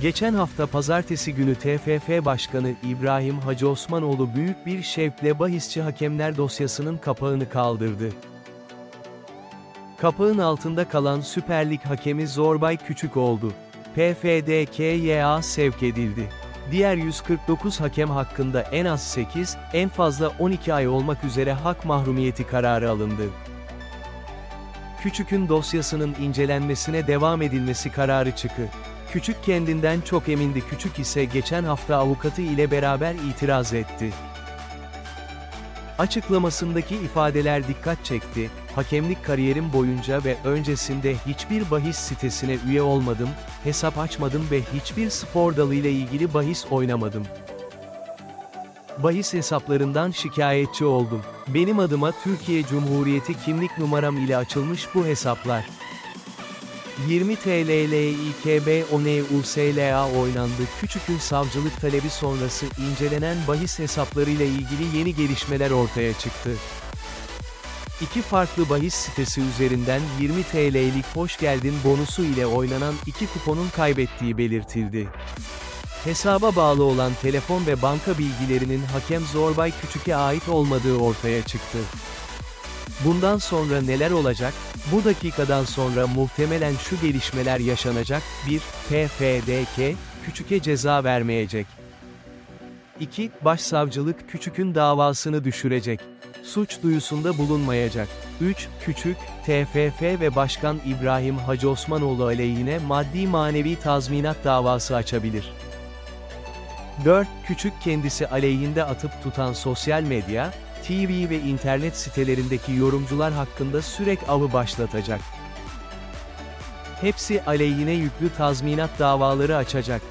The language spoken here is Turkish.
Geçen hafta pazartesi günü TFF Başkanı İbrahim Hacı Osmanoğlu büyük bir şevkle bahisçi hakemler dosyasının kapağını kaldırdı. Kapağın altında kalan Süper Lig hakemi Zorbay Küçük oldu. PFDKYA sevk edildi. Diğer 149 hakem hakkında en az 8, en fazla 12 ay olmak üzere hak mahrumiyeti kararı alındı. Küçük'ün dosyasının incelenmesine devam edilmesi kararı çıkı. Küçük kendinden çok emindi Küçük ise geçen hafta avukatı ile beraber itiraz etti. Açıklamasındaki ifadeler dikkat çekti, hakemlik kariyerim boyunca ve öncesinde hiçbir bahis sitesine üye olmadım, hesap açmadım ve hiçbir spor dalıyla ilgili bahis oynamadım. Bahis hesaplarından şikayetçi oldum. Benim adıma Türkiye Cumhuriyeti kimlik numaram ile açılmış bu hesaplar. 20 TLLİKB ONEUSLA oynandı. Küçük'ün savcılık talebi sonrası incelenen bahis hesaplarıyla ilgili yeni gelişmeler ortaya çıktı. İki farklı bahis sitesi üzerinden 20 TL'lik hoş geldin bonusu ile oynanan iki kuponun kaybettiği belirtildi. Hesaba bağlı olan telefon ve banka bilgilerinin hakem Zorbay Küçük'e ait olmadığı ortaya çıktı. Bundan sonra neler olacak? Bu dakikadan sonra muhtemelen şu gelişmeler yaşanacak. 1. PFDK, Küçük'e ceza vermeyecek. 2. Başsavcılık Küçük'ün davasını düşürecek. Suç duyusunda bulunmayacak. 3. Küçük, TFF ve Başkan İbrahim Hacı Osmanoğlu aleyhine maddi manevi tazminat davası açabilir. 4. Küçük kendisi aleyhinde atıp tutan sosyal medya, TV ve internet sitelerindeki yorumcular hakkında sürek avı başlatacak. Hepsi aleyhine yüklü tazminat davaları açacak.